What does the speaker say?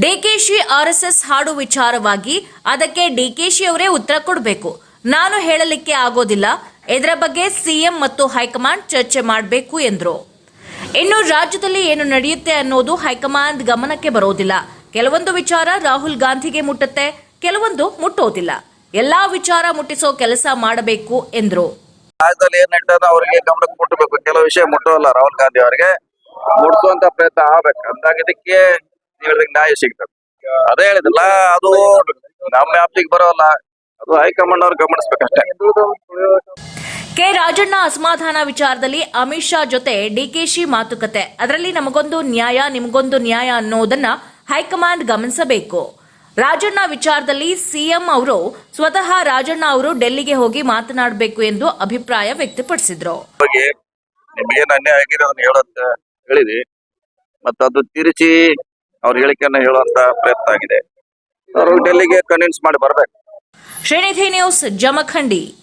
DKShi S ಹಾಡು ವಿಚಾರವಾಗಿ ಅದಕ್ಕೆ ಡಿಕೆಶಿ ಅವರೇ ಉತ್ತರ ಕೊಡಬೇಕು. ನಾನು ಹೇಳಲಿಕ್ಕೆ ಆಗೋದಿಲ್ಲ. ಇದರ ಬಗ್ಗೆ ಸಿಎಂ ಮತ್ತು ಹೈಕಮಾಂಡ್ ಚರ್ಚೆ ಮಾಡಬೇಕು ಎಂದರು. ಇನ್ನು ರಾಜ್ಯದಲ್ಲಿ ಏನು ನಡೆಯುತ್ತೆ ಅನ್ನೋದು ಹೈಕಮಾಂಡ್ ಗಮನಕ್ಕೆ ಬರೋದಿಲ್ಲ. ಕೆಲವೊಂದು ವಿಚಾರ ರಾಹುಲ್ ಗಾಂಧಿಗೆ ಮುಟ್ಟುತ್ತೆ, ಕೆಲವೊಂದು ಮುಟ್ಟೋದಿಲ್ಲ. ಎಲ್ಲಾ ವಿಚಾರ ಮುಟ್ಟಿಸೋ ಕೆಲಸ ಮಾಡಬೇಕು ಎಂದರು. ಅವರಿಗೆ ಗಮನಕ್ಕೆ ಮುಟ್ಟಬೇಕು. ಕೆಲವು ವಿಷಯ ಮುಟ್ಟೋಲ್ಲ ರಾಹುಲ್ ಗಾಂಧಿ ಅವರಿಗೆ. ಮುಟ್ಟಿಸುವಂತ ಪ್ರಯತ್ನ ಆಗ್ಬೇಕು. ಅಂದಾಗ ಇದಕ್ಕೆ ಹೇಳಿದಂಗೆ ನ್ಯಾಯ ಸಿಗ್ತದೆ. ಅದೇ ಹೇಳಿದಲ್ಲ ಅದು ನಮ್ಮ ವ್ಯಾಪ್ತಿಗೆ ಬರೋಲ್ಲ. ಅದು ಹೈಕಮಾಂಡ್ ಅವ್ರು ಗಮನಿಸ್ಬೇಕಷ್ಟೇ. ಕೆ ರಾಜಣ್ಣ ಅಸಮಾಧಾನ ವಿಚಾರದಲ್ಲಿ ಅಮಿತ್ ಶಾ ಜೊತೆ ಡಿಕೆಶಿ ಮಾತುಕತೆ. ಅದರಲ್ಲಿ ನಮಗೊಂದು ನ್ಯಾಯ ನಿಮಗೊಂದು ನ್ಯಾಯ ಅನ್ನೋದನ್ನ ಹೈಕಮಾಂಡ್ ಗಮನಿಸಬೇಕು. ರಾಜಣ್ಣ ವಿಚಾರದಲ್ಲಿ ಸಿಎಂ ಅವರು ಸ್ವತಃ ರಾಜಣ್ಣ ಅವರು ಡೆಲ್ಲಿಗೆ ಹೋಗಿ ಮಾತನಾಡಬೇಕು ಎಂದು ಅಭಿಪ್ರಾಯ ವ್ಯಕ್ತಪಡಿಸಿದ್ರು. ಬಗ್ಗೆ ಅನ್ಯಾಯ ಆಗಿದೆ ಅದನ್ನ ಹೇಳಂತ ಹೇಳಿದ್ವಿ. ಮತ್ತೆ ಅದು ತಿರುಚಿ ಅವ್ರ ಹೇಳಿಕೆಯನ್ನ ಹೇಳುವಂತ ಪ್ರಯತ್ನ ಆಗಿದೆ. ಅವರು ಡೆಲ್ಲಿಗೆ ಕನ್ವಿನ್ಸ್ ಮಾಡಿ ಬರ್ಬೇಕು. ಶ್ರೀನಿಧಿ ನ್ಯೂಸ್ ಜಮಖಂಡಿ.